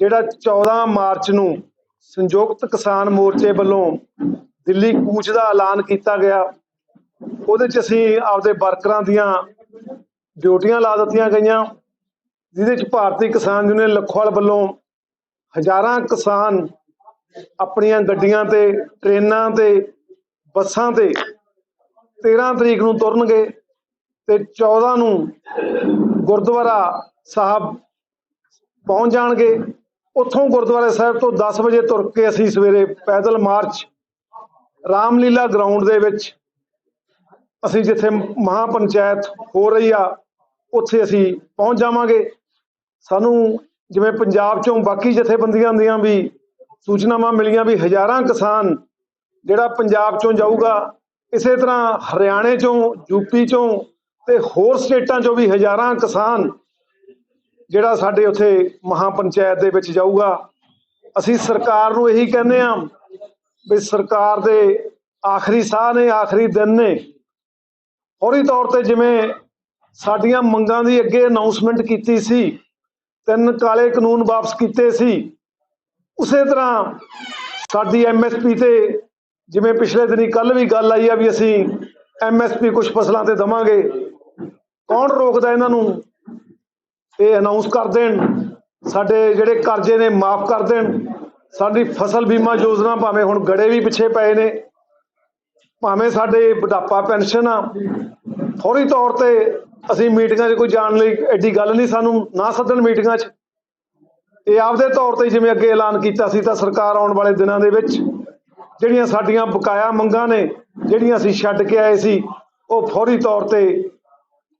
ਜਿਹੜਾ 14 ਮਾਰਚ ਨੂੰ ਸੰਯੁਕਤ ਕਿਸਾਨ ਮੋਰਚੇ ਵੱਲੋਂ ਦਿੱਲੀ ਕੂਚ ਦਾ ਐਲਾਨ ਕੀਤਾ ਗਿਆ, ਉਹਦੇ ਚ ਅਸੀਂ ਆਪਦੇ ਵਰਕਰਾਂ ਦੀਆਂ ਡਿਊਟੀਆਂ ਲਾ ਦਿੱਤੀਆਂ ਗਈਆਂ, ਜਿਹਦੇ ਚ ਭਾਰਤੀ ਕਿਸਾਨ ਯੂਨੀਅਨ ਲਖੋਵਾਲ ਵੱਲੋਂ ਹਜ਼ਾਰਾਂ ਕਿਸਾਨ ਆਪਣੀਆਂ ਗੱਡੀਆਂ ਤੇ, ਟ੍ਰੇਨਾਂ ਤੇ, ਬੱਸਾਂ ਤੇ 13 ਤਰੀਕ ਨੂੰ ਤੁਰਨਗੇ ਤੇ 14 ਨੂੰ ਗੁਰਦੁਆਰਾ ਸਾਹਿਬ ਪਹੁੰਚ ਜਾਣਗੇ। ਉੱਥੋਂ ਗੁਰਦੁਆਰਾ ਸਾਹਿਬ ਤੋਂ 10 ਵਜੇ ਤੁਰ ਕੇ ਅਸੀਂ ਸਵੇਰੇ ਪੈਦਲ ਮਾਰਚ ਰਾਮਲੀਲਾ ਗਰਾਊਂਡ ਦੇ ਵਿੱਚ ਅਸੀਂ ਜਿੱਥੇ ਮਹਾ ਪੰਚਾਇਤ ਹੋ ਰਹੀ ਆ, ਉੱਥੇ ਅਸੀਂ ਪਹੁੰਚ ਜਾਵਾਂਗੇ। ਸਾਨੂੰ ਜਿਵੇਂ ਪੰਜਾਬ ਚੋਂ ਬਾਕੀ ਜਥੇਬੰਦੀਆਂ ਦੀਆਂ ਵੀ ਸੂਚਨਾਵਾਂ ਮਿਲੀਆਂ ਵੀ ਹਜ਼ਾਰਾਂ ਕਿਸਾਨ ਜਿਹੜਾ ਪੰਜਾਬ ਚੋਂ ਜਾਊਗਾ, ਇਸੇ ਤਰ੍ਹਾਂ ਹਰਿਆਣੇ ਚੋਂ ਯੂਪੀ ਚੋਂ ਤੇ ਹੋਰ ਸਟੇਟਾਂ ਚੋਂ ਵੀ ਹਜ਼ਾਰਾਂ ਕਿਸਾਨ ਜਿਹੜਾ ਸਾਡੇ ਉੱਥੇ ਮਹਾ ਪੰਚਾਇਤ ਦੇ ਵਿੱਚ ਜਾਊਗਾ, ਅਸੀਂ ਸਰਕਾਰ ਨੂੰ ਇਹੀ ਕਹਿੰਦੇ ਆ ਵੀ ਸਰਕਾਰ ਦੇ ਆਖਰੀ ਸਾਹ ਨੇ, ਆਖਰੀ ਦਿਨ ਨੇ। ਫੌਰੀ ਤੌਰ ਤੇ ਜਿਵੇਂ ਸਾਡੀਆਂ ਮੰਗਾਂ ਦੀ ਅੱਗੇ ਅਨਾਉਂਸਮੈਂਟ ਕੀਤੀ ਸੀ, ਤਿੰਨ ਕਾਲੇ ਕਾਨੂੰਨ ਵਾਪਸ ਕੀਤੇ ਸੀ, ਉਸੇ ਤਰ੍ਹਾਂ ਸਾਡੀ ਐਮਐਸਪੀ ਤੇ ਜਿਵੇਂ ਪਿਛਲੇ ਦਿਨੀ ਕੱਲ ਵੀ ਗੱਲ ਆਈ ਆ ਵੀ ਅਸੀਂ ਐਮਐਸਪੀ ਕੁਝ ਫਸਲਾਂ ਤੇ ਦਵਾਂਗੇ। ਕੌਣ ਰੋਕਦਾ ਇਹਨਾਂ ਨੂੰ? ਇਹ ਅਨਾਉਂਸ ਕਰ ਦੇਣ। ਸਾਡੇ ਜਿਹੜੇ ਕਰਜ਼ੇ ਨੇ, ਮਾਫ ਕਰ ਦੇਣ। ਸਾਡੀ ਫਸਲ ਬੀਮਾ ਯੋਜਨਾ ਭਾਵੇਂ ਹੁਣ ਗੜੇ ਵੀ ਪਿੱਛੇ ਪਏ ਨੇ, ਭਾਵੇਂ ਸਾਡੇ ਬੁਢਾਪਾ ਪੈਨਸ਼ਨ ਆ, ਫੌਰੀ ਤੌਰ ਤੇ ਅਸੀਂ ਮੀਟਿੰਗਾਂ 'ਚ ਕੋਈ ਜਾਣ ਲਈ ਐਡੀ ਗੱਲ ਨਹੀਂ, ਸਾਨੂੰ ਨਾ ਸੱਦਣ ਮੀਟਿੰਗਾਂ 'ਚ। ਇਹ ਆਪਦੇ ਤੌਰ ਤੇ ਜਿਵੇਂ ਅੱਗੇ ਐਲਾਨ ਕੀਤਾ ਸੀ ਤਾਂ ਸਰਕਾਰ ਆਉਣ ਵਾਲੇ ਦਿਨਾਂ ਦੇ ਵਿੱਚ ਜਿਹੜੀਆਂ ਸਾਡੀਆਂ ਬਕਾਇਆ ਮੰਗਾਂ ਨੇ, ਜਿਹੜੀਆਂ ਅਸੀਂ ਛੱਡ ਕੇ ਆਏ ਸੀ, ਉਹ ਫੌਰੀ ਤੌਰ ਤੇ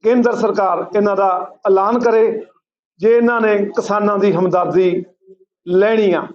ਕੇਂਦਰ ਸਰਕਾਰ ਇਹਨਾਂ ਦਾ ਐਲਾਨ ਕਰੇ ਜੇ ਇਹਨਾਂ ਨੇ ਕਿਸਾਨਾਂ ਦੀ ਹਮਦਰਦੀ ਲੈਣੀ ਆ